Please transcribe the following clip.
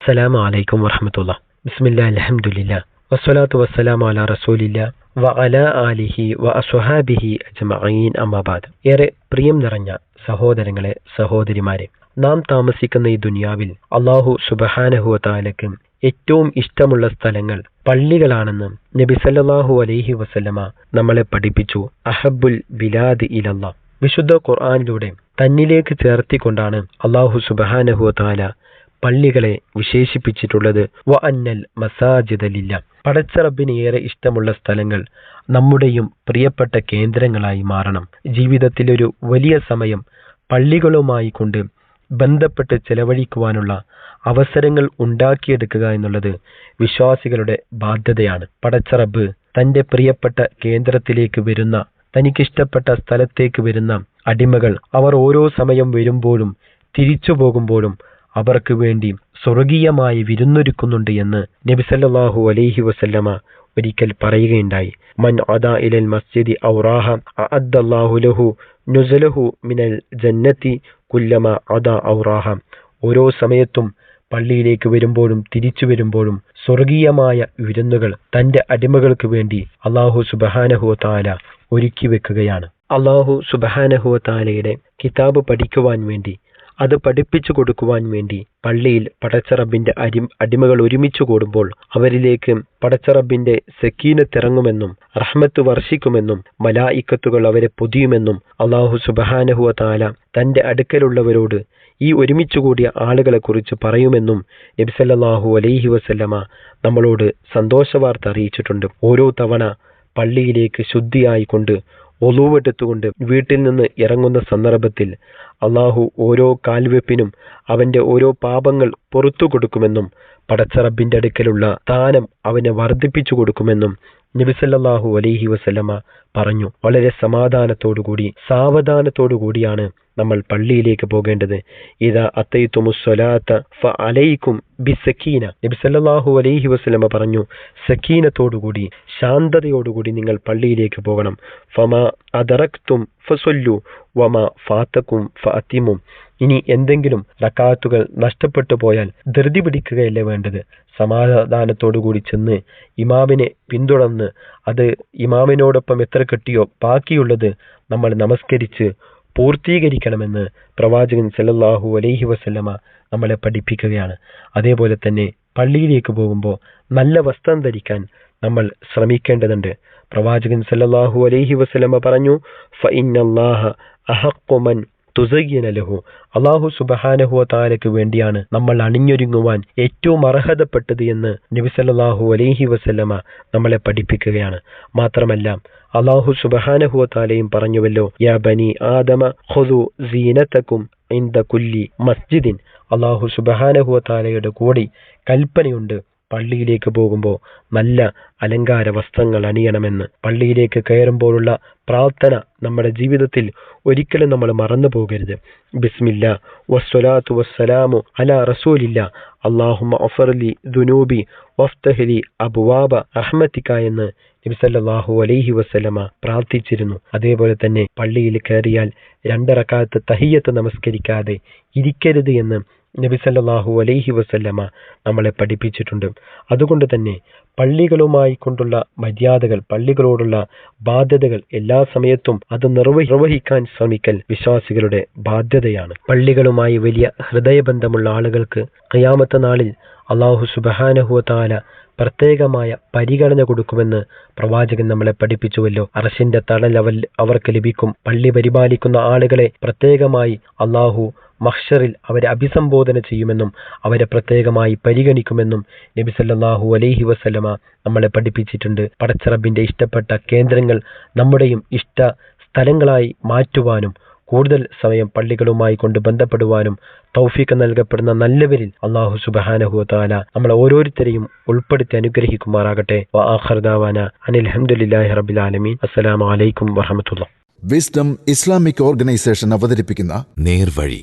അസ്സലാമു അലൈക്കും വറഹമത്തുള്ള. ബിസ്മില്ലാ അലഹമുല്ല വസ്സലാത്തു വസ്സലാമു അലാ റസൂലില്ല. വ അല ആലിഹി വ അസ്വഹാബിഹി അജ്മഈൻ. അമ്മാബാദ് ഏറെ പ്രിയം നിറഞ്ഞ സഹോദരങ്ങളെ സഹോദരിമാരെ നാം താമസിക്കുന്ന ഈ ദുനിയാവിൽ അള്ളാഹു സുബഹാനഹുവ താലക്ക് ഏറ്റവും ഇഷ്ടമുള്ള സ്ഥലങ്ങൾ പള്ളികളാണെന്ന് നബി സല്ലല്ലാഹു അലൈഹി വസല്ലമ നമ്മളെ പഠിപ്പിച്ചു. അഹബുൽ ബിലാദ് ഇലല്ല. വിശുദ്ധ ഖുർആാനിലൂടെ തന്നിലേക്ക് ചേർത്തിക്കൊണ്ടാണ് അള്ളാഹു സുബഹാനഹുവ താല പള്ളികളെ വിശേഷിപ്പിച്ചിട്ടുള്ളത്. വ അന്നൽ മസാജിദലില്ല. പടച്ചറബിന് ഏറെ ഇഷ്ടമുള്ള സ്ഥലങ്ങൾ നമ്മുടെയും പ്രിയപ്പെട്ട കേന്ദ്രങ്ങളായി മാറണം. ജീവിതത്തിലൊരു വലിയ സമയം പള്ളികളുമായി കൊണ്ട് ബന്ധപ്പെട്ട് ചെലവഴിക്കുവാനുള്ള അവസരങ്ങൾ ഉണ്ടാക്കിയെടുക്കുക എന്നുള്ളത് വിശ്വാസികളുടെ ബാധ്യതയാണ്. പടച്ചറബ് തന്റെ പ്രിയപ്പെട്ട കേന്ദ്രത്തിലേക്ക് വരുന്ന തനിക്കിഷ്ടപ്പെട്ട സ്ഥലത്തേക്ക് വരുന്ന അടിമകൾ അവർ ഓരോ സമയം വരുമ്പോഴും തിരിച്ചു പോകുമ്പോഴും അവർക്ക് വേണ്ടി സ്വർഗീയമായി വിരുന്നൊരുക്കുന്നുണ്ട് എന്ന് നബിസല്ലാഹു അലൈഹി വസല്ലമ ഒരിക്കൽ പറയുകയുണ്ടായി. മൻ അദാ ഇലൽ മസ്ജിദി ഔറാഹ അഅദ്ദല്ലാഹു ലഹു നുസലഹു മിനൽ ജന്നത്തി കുല്ലമ അദാ ഔറാഹ. ഓരോ സമയത്തും പള്ളിയിലേക്ക് വരുമ്പോഴും തിരിച്ചു വരുമ്പോഴും സ്വർഗീയമായ വിരുന്നുകൾ തന്റെ അടിമകൾക്ക് വേണ്ടി അള്ളാഹു സുബഹാനഹുവ താല ഒരുക്കി വെക്കുകയാണ്. അള്ളാഹു സുബഹാനഹുവ താലയുടെ കിതാബ് പഠിക്കുവാൻ വേണ്ടി അത് പഠിപ്പിച്ചു കൊടുക്കുവാൻ വേണ്ടി പള്ളിയിൽ പടച്ചറബിന്റെ അരി അടിമകൾ ഒരുമിച്ചു കൂടുമ്പോൾ അവരിലേക്ക് പടച്ചറബിന്റെ സെക്കീനത്തിറങ്ങുമെന്നും റഹ്മത്ത് വർഷിക്കുമെന്നും മലായിക്കത്തുകൾ അവരെ പൊതിയുമെന്നും അള്ളാഹു സുബഹാനഹുവ താല തന്റെ അടുക്കലുള്ളവരോട് ഈ ഒരുമിച്ചു കൂടിയ ആളുകളെക്കുറിച്ച് പറയുമെന്നും നബിസല്ലാഹു അലൈഹി വസല്ലമ നമ്മളോട് സന്തോഷവാർത്ത അറിയിച്ചിട്ടുണ്ട്. ഓരോ തവണ പള്ളിയിലേക്ക് ശുദ്ധിയായിക്കൊണ്ട് ഒലുവെടുത്തുകൊണ്ട് വീട്ടിൽ നിന്ന് ഇറങ്ങുന്ന സന്ദർഭത്തിൽ അള്ളാഹു ഓരോ കാൽവെപ്പിനും അവന്റെ ഓരോ പാപങ്ങൾ പുറത്തു കൊടുക്കുമെന്നും പടച്ചറബിന്റെ അടുക്കലുള്ള സ്ഥാനം അവനെ വർദ്ധിപ്പിച്ചു കൊടുക്കുമെന്നും നബിസല്ലാഹു അലൈഹി വസല്ലമ പറഞ്ഞു. വളരെ സമാധാനത്തോടുകൂടി സാവധാനത്തോടുകൂടിയാണ് നമ്മൾ പള്ളിയിലേക്ക് പോകേണ്ടത്. ഇതാ അത്തൈത്തുമുസ്വലാത്ത ഫ അലൈക്കും ബി സക്കീന നബി സല്ലല്ലാഹു അലൈഹി വസ്ലമ പറഞ്ഞു സക്കീനത്തോടുകൂടി ശാന്തതയോടുകൂടി നിങ്ങൾ പള്ളിയിലേക്ക് പോകണം. ഫമ അതറക്തും ഫസൊല്ലു വമ ഫാത്തക്കും ഫ അത്തിമും ഇനി എന്തെങ്കിലും റക്കാത്തുകൾ നഷ്ടപ്പെട്ടു പോയാൽ ധൃതി പിടിക്കുകയല്ലേ വേണ്ടത്? സമാധാനത്തോടുകൂടി ചെന്ന് ഇമാമിനെ പിന്തുടർന്ന് അത് ഇമാമിനോടൊപ്പം എത്ര കിട്ടിയോ ബാക്കിയുള്ളത് നമ്മൾ നമസ്കരിച്ച് പൂർത്തീകരിക്കണമെന്ന് പ്രവാചകൻ സല്ലല്ലാഹു അലൈഹി വസല്ലമ നമ്മളെ പഠിപ്പിക്കുകയാണ്. അതേപോലെ തന്നെ പള്ളിയിലേക്ക് പോകുമ്പോൾ നല്ല വസ്ത്രം ധരിക്കാൻ നമ്മൾ ശ്രമിക്കേണ്ടതുണ്ട്. പ്രവാചകൻ സല്ലല്ലാഹു അലൈഹി വസല്ലമ പറഞ്ഞു ഫഇന്നല്ലാഹ അഹഖുമൻ തുസയ്യന ലഹു. അള്ളാഹു സുബഹാനഹുവ താലയ്ക്ക് വേണ്ടിയാണ് നമ്മൾ അണിഞ്ഞൊരുങ്ങുവാൻ ഏറ്റവും അർഹതപ്പെട്ടത് എന്ന് നബിസല്ലാഹു അലൈഹി വസല്ലമ നമ്മളെ പഠിപ്പിക്കുകയാണ്. മാത്രമല്ല അള്ളാഹു സുബഹാനഹുവ താലയും പറഞ്ഞുവല്ലോ യാ ബനി ആദമ ഖുദു സീനത്തക്കും ഇന്ദ കുല്ലി മസ്ജിദിൻ. അള്ളാഹു സുബഹാനഹുവ താലയുടെ കൂടി കൽപ്പനയുണ്ട്. പള്ളിയിലേക്ക് പോകുമ്പോൾ നല്ല അലങ്കാര വസ്ത്രങ്ങൾ അണിയണമെന്ന് പള്ളിയിലേക്ക് കയറുമ്പോഴുള്ള പ്രാർത്ഥന നമ്മുടെ ജീവിതത്തിൽ ഒരിക്കലും നമ്മൾ മറന്നു പോകരുത്. ബിസ്മില്ല. വസ്സലാത്തു വസ്സലാമു അല റസൂലില്ല. അള്ളാഹുമ ഒഫർലി ദുനൂബി വഫ്തഹലി അബുവാബ അഹമ്മത്തിക്ക എന്ന് നബിസല്ലാഹു അലൈഹി വസ്ലമ പ്രാർത്ഥിച്ചിരുന്നു. അതേപോലെ തന്നെ പള്ളിയിൽ കയറിയാൽ രണ്ടറക്കാലത്ത് തഹിയത്ത് നമസ്കരിക്കാതെ ഇരിക്കരുത് എന്ന് നബിസല്ലാഹു അലൈഹി വസല്ലമ നമ്മളെ പഠിപ്പിച്ചിട്ടുണ്ട്. അതുകൊണ്ട് തന്നെ പള്ളികളുമായി കൊണ്ടുള്ള മര്യാദകൾ പള്ളികളോടുള്ള ബാധ്യതകൾ എല്ലാ സമയത്തും അത് നിർവഹിക്കാൻ ശ്രമിക്കൽ വിശ്വാസികളുടെ ബാധ്യതയാണ്. പള്ളികളുമായി വലിയ ഹൃദയബന്ധമുള്ള ആളുകൾക്ക് കയാമത്ത നാളിൽ അള്ളാഹു സുബഹാനഹുവ താല പ്രത്യേകമായ പരിഗണന കൊടുക്കുമെന്ന് പ്രവാചകൻ നമ്മളെ പഠിപ്പിച്ചുവല്ലോ. അറശിന്റെ തണൽ അവൽ അവർക്ക് ലഭിക്കും. പള്ളി പരിപാലിക്കുന്ന ആളുകളെ പ്രത്യേകമായി അള്ളാഹു മഹ്ഷറിൽ അവരെ അഭിസംബോധന ചെയ്യുമെന്നും അവരെ പ്രത്യേകമായി പരിഗണിക്കുമെന്നും നബി സല്ലാഹു അലൈഹി വസ്ലമ നമ്മളെ പഠിപ്പിച്ചിട്ടുണ്ട്. പടച്ചറബിന്റെ ഇഷ്ടപ്പെട്ട കേന്ദ്രങ്ങൾ നമ്മുടെയും ഇഷ്ട സ്ഥലങ്ങളായി മാറ്റുവാനും കൂടുതൽ സമയം പള്ളികളുമായി കൊണ്ട് ബന്ധപ്പെടുവാനും തൗഫീക്ക് നൽകപ്പെടുന്ന നല്ലവരിൽ അള്ളാഹു സുബഹാനഹു താല നമ്മളെ ഓരോരുത്തരെയും ഉൾപ്പെടുത്തി അനുഗ്രഹിക്കുമാറാകട്ടെ. അനിൽ അഹമ്മദില്ലാഹി റബ്ബിൽ ആലമീൻ. അസ്സലാമു അലൈക്കും വറഹമത്തുള്ള വിസ്ഡം ഇസ്ലാമിക് ഓർഗനൈസേഷൻ അവതരിപ്പിക്കുന്ന നേർവഴി